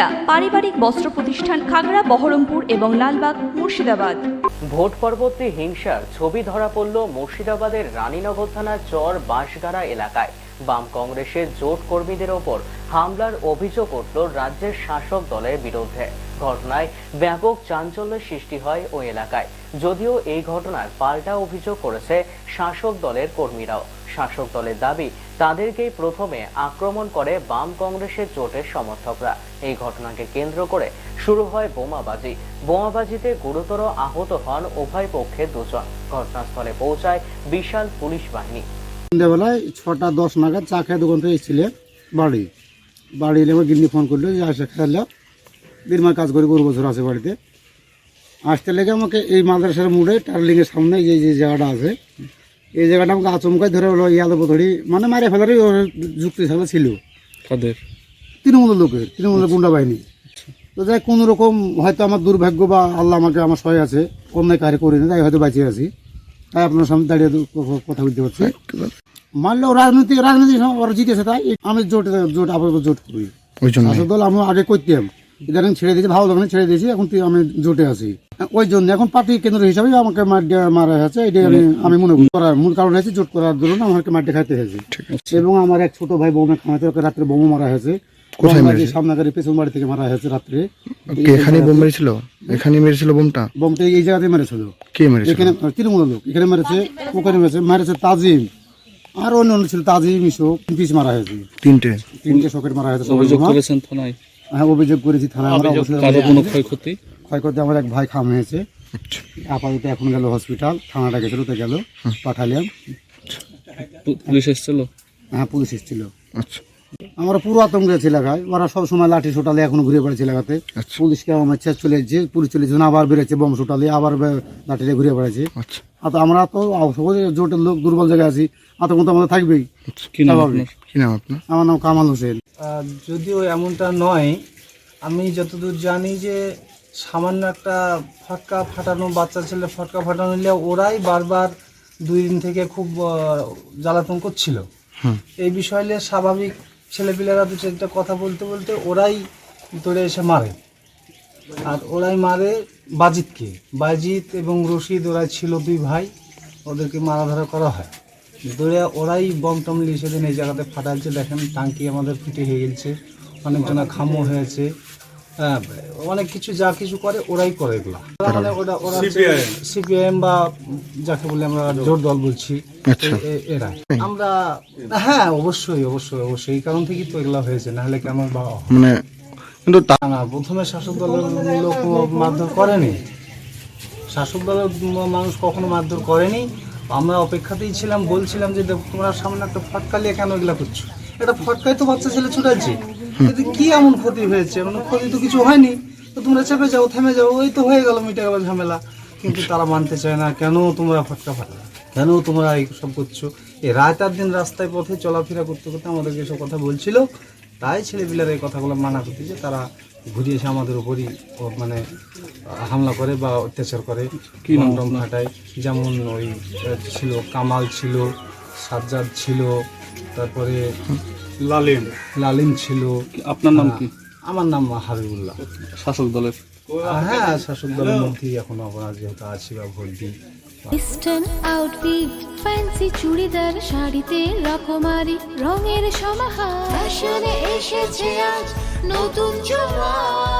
সুনিতা পারিবারিক বস্ত্র প্রতিষ্ঠান খাগড়া, বহরমপুর এবং লালবাগ, মুর্শিদাবাদ। ভোট পরবর্তী হিংসার ছবি ধরা পড়ল মুর্শিদাবাদের রানীনগর থানার চর বাঁশগাড়া এলাকায়। বাম কংগ্রেসের জোট কর্মীদের ওপর হামলার অভিযোগ উঠল রাজ্যের শাসক দলের বিরুদ্ধে। ঘটনায় ব্যাপক চাঞ্চল্যের সৃষ্টি হয় ওই এলাকায়। যদিও এই ঘটনার পাল্টা অভিযোগ করেছে শাসক দলের কর্মীরাও। শাসক দলের দাবি, তাদেরকেই প্রথমে আক্রমণ করে বাম কংগ্রেসের জোটের সমর্থকরা। এই ঘটনাকে কেন্দ্র করে শুরু হয় বোমাবাজি। বোমাবাজিতে গুরুতর আহত হন উভয় পক্ষের দুজন। ঘটনাস্থলে পৌঁছায় বিশাল পুলিশ বাহিনী। সন্ধ্যাবেলায় ছটা দশ নাগাদ চা খেয়ে দোকান থেকে এসেছিলে বাড়ি। বাড়ি এলে আমার গিন্নি ফোন করল যে আসে খেলাম দিনমার কাজ করি গরু বছর আছে বাড়িতে। আসতে লেগে আমাকে এই মাদ্রাসার মোড়ে টার্লিংয়ের সামনে যে যে জায়গাটা আছে এই জায়গাটা আমাকে আচমকায় ধরে হলো ইয়াদব ধরি মানে মারে ফেলারই যুক্তি থাকলে ছিল। তাদের তৃণমূলের লোকের তৃণমূলের গুন্ডা বাহিনী। তো যাই কোনো রকম হয়তো আমার দুর্ভাগ্য বা আল্লাহ আমাকে আমার সহায় আছে অন্যায় কারে করিনি তাই হয়তো বাঁচিয়ে আছি। তাই আপনার সামনে দাঁড়িয়ে কথা বলতে পারছি। মানলে ও রাজনৈতিক রাজনীতি ওরা জিতেছে তাই আমি জোট জোট আপাতত জোট করি। শাসক দল আমি আগে করতাম। ইদানিং ছেড়ে দিয়েছি ভালো দোকানে ছেড়ে দিয়েছি এখন আমি জোটে আছি। ওই জন্য এখন পার্টি কেন্দ্র হিসাবে আমাকে মার- মারা হয়েছে এটাই আমি আমি মনে করার মূল কারণ হয়েছে জোট করার জন্য আমাকে মাঠে খাইতে হয়েছে। এবং আমার এক ছোট ভাই বোমে খামাতে ওকে রাত্রে বোমা মারা হয়েছে? সামনাগাড়ি পেছন বাড়ি থেকে মারা হয়েছে রাত্রে। এখানে বোম মেরেছিল? এখানে মেরেছিল বোমটা? বোমটা এই জায়গাতে মেরেছিল। কে এখানে তৃণমূল লোক। এখানে মেরেছে ওখানে মেরেছে। মেরেছে তাজিম। আর অন্য অন্য ছিল তাজিম ইসো পিস মারা হয়েছে। তিনটে। তিনটে শকের মারা হয়েছে অভিযোগ করেছেন থানায়? হ্যাঁ অভিযোগ করেছি থানায়। আমরা অবশ্যই কোনো ক্ষয়ক্ষতি? ক্ষয়ক্ষতি আমার এক ভাই খাম হয়েছে আচ্ছা। আপাতত এখন গেল হসপিটাল থানাটা গেছিল তো গেল পাঠালাম পুলিশ এসেছিল? হ্যাঁ পুলিশ এসেছিল। আচ্ছা। আমরা পুরো আতঙ্কে আছি এলাকায় ওরা সব সময় লাঠি সোটালে এখনও ঘুরে বেড়াচ্ছে এলাকাতে আচ্কা। পুলিশকে আমার চেষ্টা চলে যাচ্ছে পুলিশ চলে যাচ্ছে আবার বেড়েছে বম সোটালে আবার লাঠিতে ঘুরে বেড়াচ্ছে। আচ্ছা। আর তো আমরা তো জোটের লোক দুর্বল জায়গায় আছি আতঙ্ক তো আমাদের থাকবেই। আপনার? আমার নাম কামাল হোসেন। যদিও এমনটা নয় আমি যতদূর জানি যে সামান্য একটা ফটকা ফাটানো বাচ্চা ছেলে ফটকা ফাটানো নিলে ওরাই বারবার দুই দিন থেকে খুব জ্বালাতন করছিল। এই বিষয় নিয়ে স্বাভাবিক ছেলেপিলেরা দু চারটা কথা বলতে বলতে ওরাই ভিতরে এসে মারে। আর ওরাই মারে বাজিতকে। বাজিত এবং রশিদ ওরাই ছিল দুই ভাই, ওদেরকে মারা ধরা করা হয়। ধরে ওরাই বম টম নিয়ে সেদিন এই জায়গাতে ফাটাচ্ছে দেখেন, টাঙ্কি আমাদের ফিটে হয়ে গেছে। অনেকজনা খামো হয়েছে। হ্যাঁ অনেক কিছু যা কিছু করে ওরাই করে এগুলা। মানে ওরা সিপিআইএম বা যাকে বলে আমরা জোর দল বলছি আচ্ছা। এরা। আমরা হ্যাঁ অবশ্যই অবশ্যই অবশ্যই এই কারণ থেকেই তো এগুলা হয়েছে নাহলে কেন বা মানে কিন্তু তা না, প্রথমে শাসক দলের লোক মারধর করেনি। শাসক দলের মানুষ কখনো মারধর করেনি। আমরা অপেক্ষাতেই ছিলাম বলছিলাম যে দেখো তোমরা সামনে একটা ফটকা নিয়ে কেন এগুলা করছ? এটা ফটকায় তো বাচ্চা ছেলে ছুটাচ্ছে। এতে কি এমন ক্ষতি হয়েছে? মানে ক্ষতি তো কিছু হয়নি। তো তোমরা চেপে যাও থেমে যাও ওই তো হয়ে গেল মিটে গেল ঝামেলা। কিন্তু তারা মানতে চায় না। কেন তোমরা ফটকা ফাটালে কেন তোমরা এই সব করছ? এই রাত আর দিন রাস্তায় পথে চলাফেরা করতে করতে আমাদেরকে এসব কথা বলছিল। তাই ছেলেপিলারা এই কথাগুলো মানা করতে যে তারা ঘুরিয়ে এসে আমাদের উপরই মানে হামলা করে বা অত্যাচার করে। কি ফাটায়। যেমন ওই ছিল কামাল ছিল সাজ্জাদ ছিল তারপরে লালিম লালিম ছিল। আপনার নাম কি? আমার নাম হাবিবুল্লাহ। শাসক দলের। হ্যাঁ শাসক দলের মধ্যেই এখনও আমরা যেহেতু আছি বা ভোট দিই ইস্টার্ন আউটফিট ফ্যান্সি চুড়িদার শাড়িতে রকমারি রঙের সমাহার। ফ্যাশনে এসেছে আজ নতুন সুনিতা